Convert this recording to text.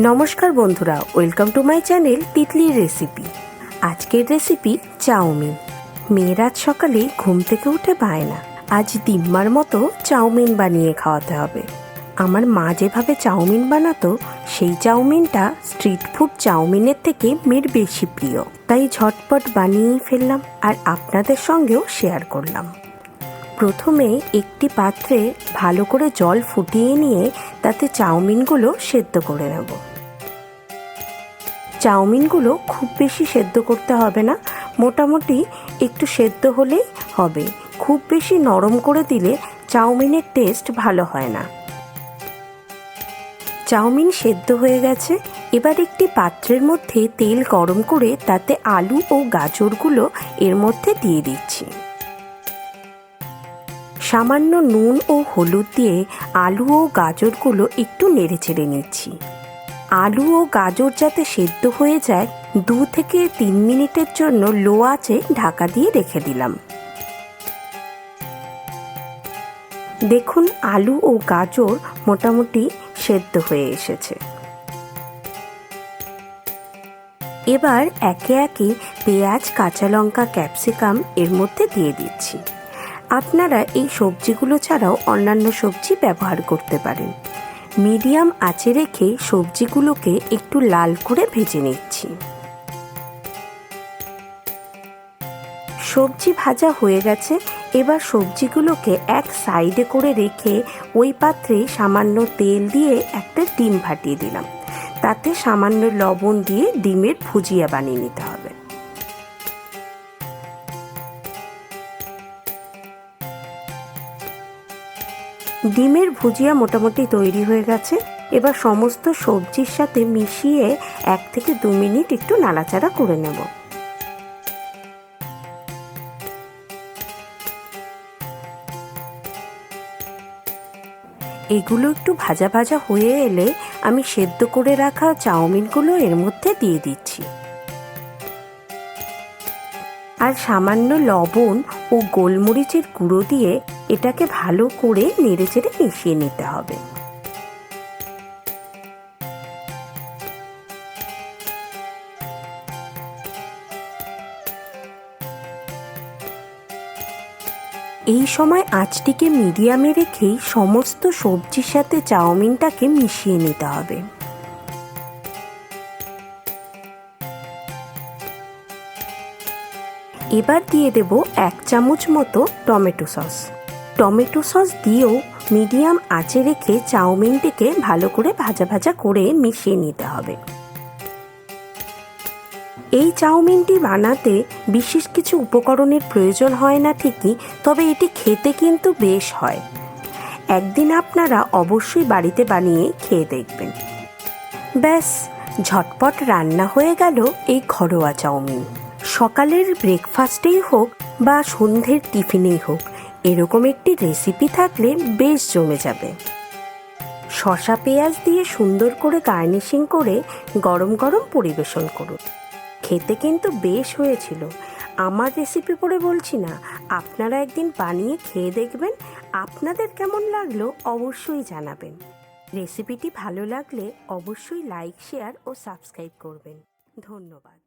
নমস্কার বন্ধুরা, welcome to my channel তিতলির রেসিপি। আজকের রেসিপি চাউমিন। মেয়ের আজ সকালে ঘুম থেকে উঠে পায় না। আজ দিম্মার মতো চাউমিন বানিয়ে খাওয়াতে হবে। আমার মা যেভাবে চাউমিন বানাতো, সেই চাউমিনটা স্ট্রিট ফুড চাউমিনের থেকে মেয়ের বেশি প্রিয়। তাই ঝটপট বানিয়েই ফেললাম আর আপনাদের সঙ্গেও শেয়ার করলাম। প্রথমে একটি পাত্রে ভালো করে জল ফুটিয়ে নিয়ে তাতে চাউমিনগুলো সেদ্ধ করে নেব। চাউমিনগুলো খুব বেশি সেদ্ধ করতে হবে না, মোটামুটি একটু সেদ্ধ হলেই হবে। খুব বেশি নরম করে দিলে চাউমিনের টেস্ট ভালো হয় না। চাউমিন সেদ্ধ হয়ে গেছে। এবার একটি পাত্রের মধ্যে তেল গরম করে তাতে আলু ও গাজরগুলো এর মধ্যে দিয়ে দিচ্ছি। সামান্য নুন ও হলুদ দিয়ে আলু ও গাজরগুলো একটু নেড়ে চেড়ে নিচ্ছি। আলু ও গাজর যাতে সেদ্ধ হয়ে যায়, দু থেকে তিন মিনিটের জন্য লো আঁচে ঢাকা দিয়ে রেখে দিলাম। দেখুন, আলু ও গাজর মোটামুটি সেদ্ধ হয়ে এসেছে। এবার একে একে পেঁয়াজ, কাঁচা লঙ্কা, ক্যাপসিকাম এর মধ্যে দিয়ে দিচ্ছি। আপনারা এই সবজিগুলো ছাড়াও অন্যান্য সবজি ব্যবহার করতে পারেন। মিডিয়াম আঁচে রেখে সবজিগুলোকে একটু লাল করে ভেজে নিচ্ছি। সবজি ভাজা হয়ে গেছে। এবার সবজিগুলোকে এক সাইডে করে রেখে ওই পাত্রে সামান্য তেল দিয়ে একটা ডিম ফাটিয়ে দিলাম। তাতে সামান্য লবণ দিয়ে ডিমের ভুজিয়া বানিয়ে নিতে হবে। ডিমের ভুজিয়া মোটামুটি তৈরি হয়ে গেছে। এবার সমস্ত সবজির সাথে মিশিয়ে এক থেকে দু মিনিট একটু নাড়াচাড়া করে নেব। এগুলো একটু ভাজা ভাজা হয়ে এলে আমি সেদ্ধ করে রাখা চাউমিনগুলো এর মধ্যে দিয়ে দিচ্ছি। আর সামান্য লবণ ও গোলমরিচের গুঁড়ো দিয়ে এটাকে ভালো করে নেড়েচেড়ে মিশিয়ে নিতে হবে। এই সময় আঁচটিকে মিডিয়ামে রেখেই সমস্ত সবজির সাথে চাউমিনটাকে মিশিয়ে নিতে হবে। এবার দিয়ে দেব এক চামচ মতো টমেটো সস। টমেটো সস দিয়েও মিডিয়াম আঁচে রেখে চাউমিনটিকে ভালো করে ভাজা ভাজা করে মিশিয়ে নিতে হবে। এই চাউমিনটি বানাতে বিশেষ কিছু উপকরণের প্রয়োজন হয় না ঠিকই, তবে এটি খেতে কিন্তু বেশ হয়। একদিন আপনারা অবশ্যই বাড়িতে বানিয়ে খেয়ে দেখবেন। ব্যাস, ঝটপট রান্না হয়ে গেল এই ঘরোয়া চাউমিন। সকালের ব্রেকফাস্টেই হোক বা সন্ধ্যের টিফিনেই হোক, এরকম একটি রেসিপি থাকলে বেশ জমে যাবে। শশা পেঁয়াজ দিয়ে সুন্দর করে গার্নিশিং করে গরম গরম পরিবেশন করুন। খেতে কিন্তু বেশ হয়েছিল। আমার রেসিপি পড়ে বলছি না, আপনারা একদিন বানিয়ে খেয়ে দেখবেন, আপনাদের কেমন লাগল অবশ্যই জানাবেন। রেসিপিটি ভালো লাগলে অবশ্যই লাইক শেয়ার ও সাবস্ক্রাইব করবেন। ধন্যবাদ।